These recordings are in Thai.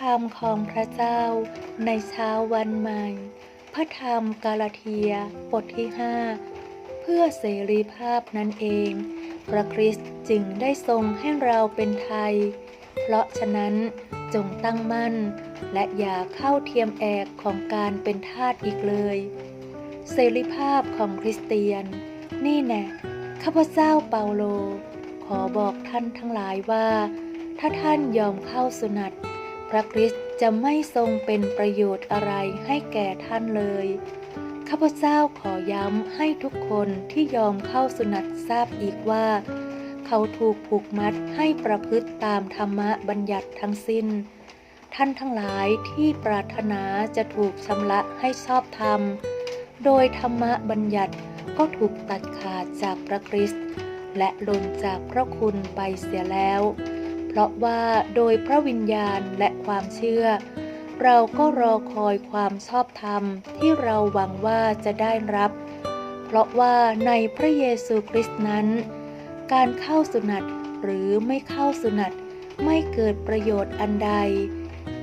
ธรรมของพระเจ้า ในเช้าวันใหม่ พระธรรมกาลเทียบทที่5เพื่อเสรีภาพนั่นเอง พระคริสต์จึงได้ทรงให้เราเป็นไทย เพราะฉะนั้นจงตั้งมั่น และอย่าเข้าเทียมแอกของการเป็นทาสอีกเลย เสรีภาพของคริสเตียน นี่แน่ข้าพเจ้าเปาโล ขอบอกท่านทั้งหลายว่า ถ้าท่านยอมเข้าสุนัต พระคริสต์จะไม่ทรงเป็นประโยชน์อะไรให้แก่ท่านเลย ข้าพเจ้าขอย้ำให้ทุกคนที่ยอมเข้าสุนัตทราบอีกว่า เขาถูกผูกมัดให้ประพฤติตามธรรมบัญญัติทั้งสิ้น ท่านทั้งหลายที่ปรารถนาจะถูกชำระให้ชอบธรรม โดยธรรมบัญญัติก็ถูกตัดขาดจากพระคริสต์และหล่นจากพระคุณไปเสียแล้ว เพราะว่าโดยพระวิญญาณและความเชื่อ เราก็รอคอยความชอบธรรมที่เราหวังว่าจะได้รับ เพราะว่าในพระเยซูคริสต์นั้น การเข้าสุนัตหรือไม่เข้าสุนัตไม่เกิดประโยชน์อันใด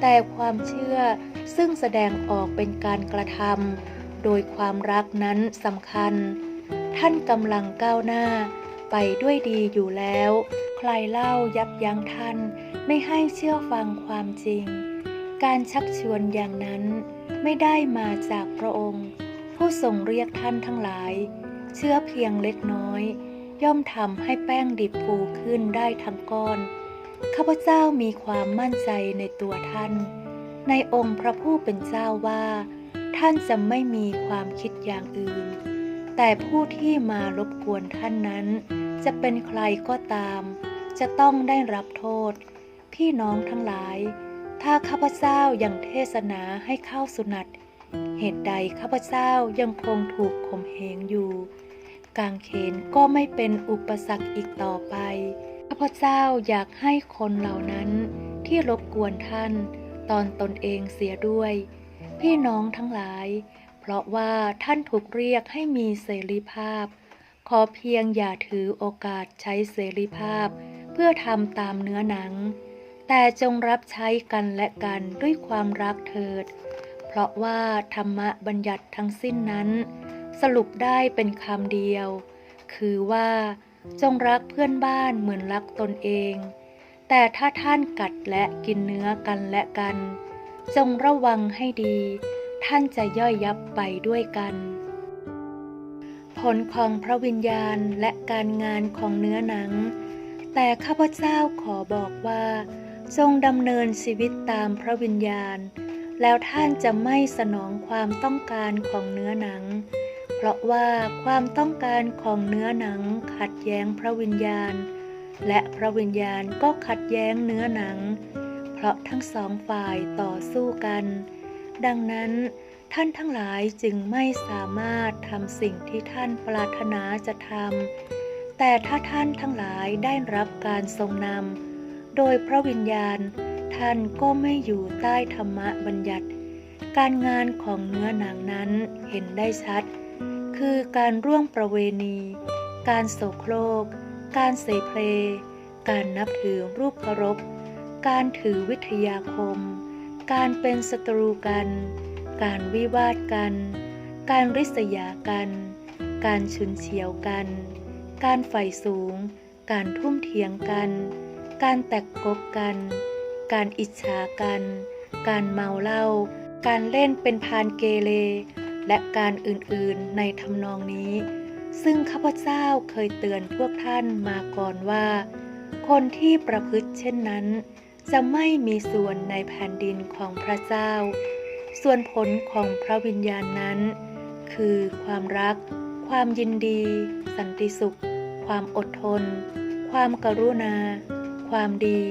แต่ความเชื่อซึ่งแสดงออกเป็นการกระทำโดยความรักนั้นสำคัญ ท่านกำลังก้าวหน้าไปด้วยดีอยู่แล้ว ใครเล่ายับยั้งท่านไม่ให้เชื่อฟังความจริง การชักชวนอย่างนั้นไม่ได้มาจากพระองค์ ผู้ทรงเรียกท่านทั้งหลาย เชื่อเพียงเล็กน้อย ย่อมทำให้แป้งดิบฟูขึ้นได้ทั้งก้อน ข้าพเจ้ามีความมั่นใจในตัวท่าน ในองค์พระผู้เป็นเจ้าว่า ท่านจะไม่มีความคิดอย่างอื่น แต่ผู้ที่มารบกวนท่านนั้น จะเป็นใครก็ตาม จะต้องได้รับโทษ พี่น้องทั้งหลาย ถ้าข้าพเจ้ายังเทศนาให้เข้าสุนัตเหตุใดข้าพเจ้ายังคงถูกข่มเหงอยู่ กางเขนก็ไม่เป็นอุปสรรคอีกต่อไป ข้าพเจ้าอยากให้คนเหล่านั้นที่รบกวนท่านตอนตนเองเสียด้วย พี่น้องทั้งหลาย เพราะว่าท่านถูกเรียกให้มีเสรีภาพ ขอเพียงอย่าถือโอกาสใช้เสรีภาพ เพื่อทำตามเนื้อหนัง แต่จงรับใช้กันและกันด้วยความรักเถิด เพราะว่าธรรมบัญญัติทั้งสิ้นนั้น สรุปได้เป็นคำเดียว คือว่าจงรักเพื่อนบ้านเหมือนรักตนเอง แต่ถ้าท่านกัดและกินเนื้อกันและกัน จงระวังให้ดี ท่านจะย่อยยับไปด้วยกัน ผลของพระวิญญาณและการงานของเนื้อหนัง แต่ข้าพเจ้าขอบอกว่าจงดำเนินชีวิตตามพระวิญญาณ แล้วท่านจะไม่สนองความต้องการของเนื้อหนัง เพราะว่าความต้องการของเนื้อหนังขัดแย้งพระวิญญาณ และพระวิญญาณก็ขัดแย้งเนื้อหนัง เพราะทั้งสองฝ่ายต่อสู้กัน ดังนั้น ท่านทั้งหลายจึงไม่สามารถทำสิ่งที่ท่านปรารถนาจะทำ แต่ถ้าท่านทั้งหลายได้รับการทรงนำ โดยพระวิญญาณ ท่านก็ไม่อยู่ใต้ธรรมบัญญัติ การงานของเนื้อหนังนั้นเห็นได้ชัด คือการร่วมประเวณี การโสโครก การเสเพลการนับถือรูปเคารพ การถือวิทยาคม การเป็นศัตรูกัน การวิวาทกัน การริษยากัน การฉุนเฉียวกัน การใฝ่สูง การทุ่มเทียงกัน การแตกกบกัน การอิจฉากัน การเมาเหล้า การเล่นเป็นพานเกเร และการอื่นๆในทำนองนี้ ซึ่งข้าพเจ้าเคยเตือนพวกท่านมาก่อนว่า คนที่ประพฤติเช่นนั้นจะไม่มีส่วนในแผ่นดินของพระเจ้า ส่วนผลของพระวิญญาณนั้น คือความรัก ความยินดี สันติสุข ความอดทน ความกรุณา ความดี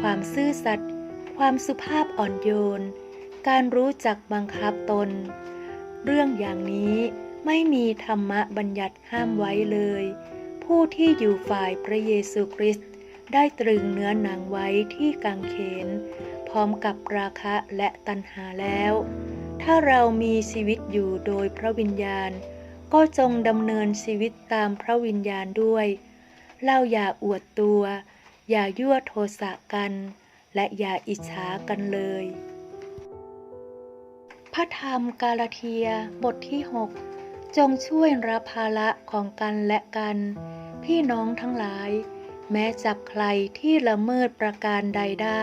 ความซื่อสัตย์ ความสุภาพอ่อนโยน การรู้จักบังคับตน เรื่องอย่างนี้ไม่มีธรรมะบัญญัติห้ามไว้เลย ผู้ที่อยู่ฝ่ายพระเยซูคริสต์ได้ตรึงเนื้อหนังไว้ที่กางเขน พร้อมกับราคะและตัณหาแล้ว ถ้าเรามีชีวิตอยู่โดยพระวิญญาณ ก็จงดำเนินชีวิตตามพระวิญญาณด้วยเราอย่าอวดตัว อย่ายั่วโทสะกัน และอย่าอิจฉากันเลย พระธรรมกาลเทียบทที่ 6 จงช่วยรับภาระของกันและกัน พี่น้องทั้งหลาย แม้จับใครที่ละเมิดประการใดได้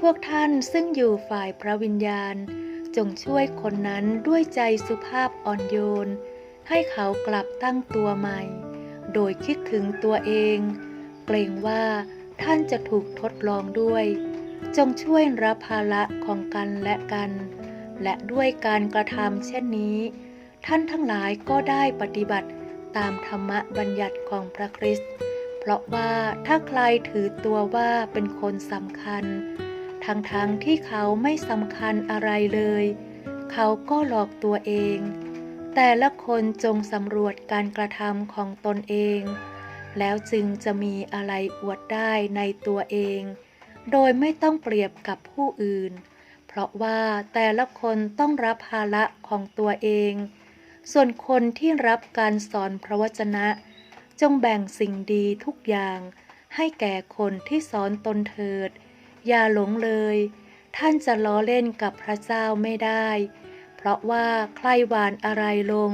พวกท่านซึ่งอยู่ฝ่ายพระวิญญาณ จงช่วยคนนั้นด้วยใจสุภาพอ่อนโยน ให้เขากลับตั้งตัวใหม่ โดยคิดถึงตัวเอง เกรงว่าท่านจะถูกทดลองด้วย จงช่วยรับภาระของกันและกัน และด้วยการกระทำเช่นนี้ ท่านทั้งหลายก็ได้ปฏิบัติตามธรรมบัญญัติของพระคริสต์เพราะว่าถ้าใครถือตัวว่าเป็นคนสำคัญ ทั้งๆทที่เขาไม่สำคัญอะไรเลย เขาก็หลอกตัวเอง แต่ละคนจงสำรวจการกระทำของตนเอง แล้วจึงจะมีอะไรอวดได้ในตัวเอง โดยไม่ต้องเปรียบกับผู้อื่น เพราะว่าแต่ละคนต้องรับภาระของตัวเอง ส่วนคนที่รับการสอนพระวจนะ จงแบ่งสิ่งดีทุกอย่างให้แก่คนที่สอนตนเถิด อย่าหลงเลย ท่านจะล้อเล่นกับพระเจ้าไม่ได้ เพราะว่าใครหวานอะไรลง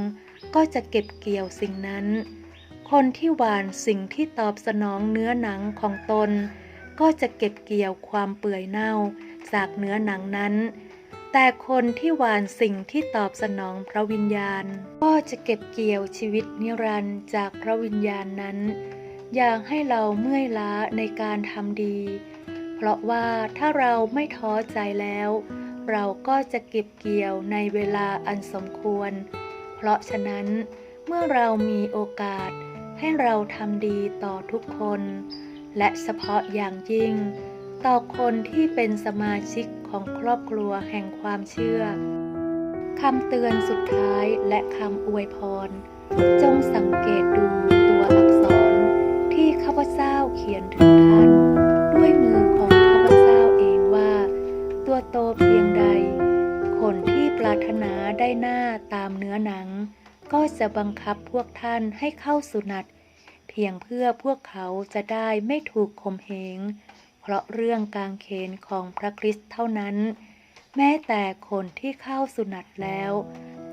ก็จะเก็บเกี่ยวสิ่งนั้น คนที่หวานสิ่งที่ตอบสนองเนื้อหนังของตน ก็จะเก็บเกี่ยวความเปื่อยเน่าจากเนื้อหนังนั้น แต่คนที่หวานสิ่งที่ตอบสนองพระวิญญาณ ก็จะเก็บเกี่ยวชีวิตนิรันดร์จากพระวิญญาณนั้น อยากให้เราเมื่อยล้าในการทำดี เพราะว่าถ้าเราไม่ท้อใจแล้ว เราก็จะเก็บเกี่ยวในเวลาอันสมควร เพราะฉะนั้น เมื่อเรามีโอกาส ให้เราทำดีต่อทุกคน และเฉพาะอย่างยิ่ง ต่อคนที่เป็นสมาชิกของครอบครัวแห่งความเชื่อคำเตือนสุดท้ายและคำอวยพร จงสังเกตดูตัวอักษรที่ข้าพเจ้าเขียนถึง จะบังคับพวกท่านให้เข้าสุนัตเพียงเพื่อพวกเขาจะได้ไม่ถูกข่มเหง เพราะเรื่องกางเขนของพระคริสต์เท่านั้น แม้แต่คนที่เข้าสุนัตแล้ว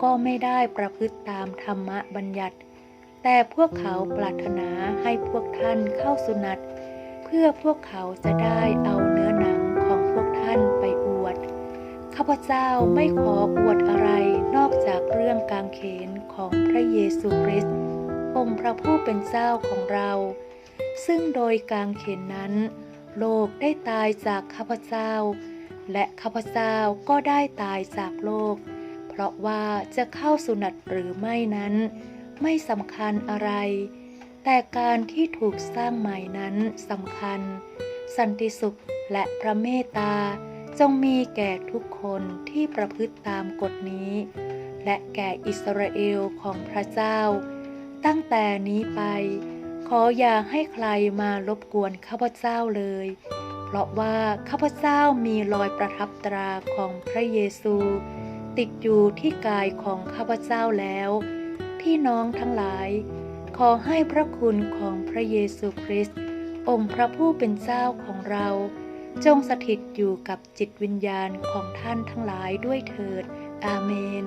ก็ไม่ได้ประพฤติตามธรรมบัญญัติ แต่พวกเขาปรารถนาให้พวกท่านเข้าสุนัตเพื่อพวกเขาจะได้เอาเนื้อหนังของพวกท่านไปอวด ข้าพเจ้าไม่ขออวดอะไร อกจากเรื่องกางเขนของพระเยซูคริสต์องค์พระผู้เป็นเจ้าของเรา ซึ่งโดยกางเขนนั้น โลกได้ตายจากข้าพเจ้า และข้าพเจ้าก็ได้ตายจากโลก เพราะว่าจะเข้าสุนัตหรือไม่นั้น ไม่สำคัญอะไร แต่การที่ถูกสร้างใหม่นั้นสำคัญ สันติสุขและพระเมตตาจงมีแก่ทุกคนที่ประพฤติตามกฎนี้ และแก่อิสราเอลของพระเจ้า ตั้งแต่นี้ไป ขออย่าให้ใครมารบกวนข้าพเจ้าเลย เพราะว่าข้าพเจ้ามีรอยประทับตราของพระเยซู ติดอยู่ที่กายของข้าพเจ้าแล้ว พี่น้องทั้งหลาย ขอให้พระคุณของพระเยซูคริสต์องค์พระผู้เป็นเจ้าของเรา จงสถิตอยู่กับจิตวิญญาณของท่านทั้งหลายด้วยเถิด อาเมน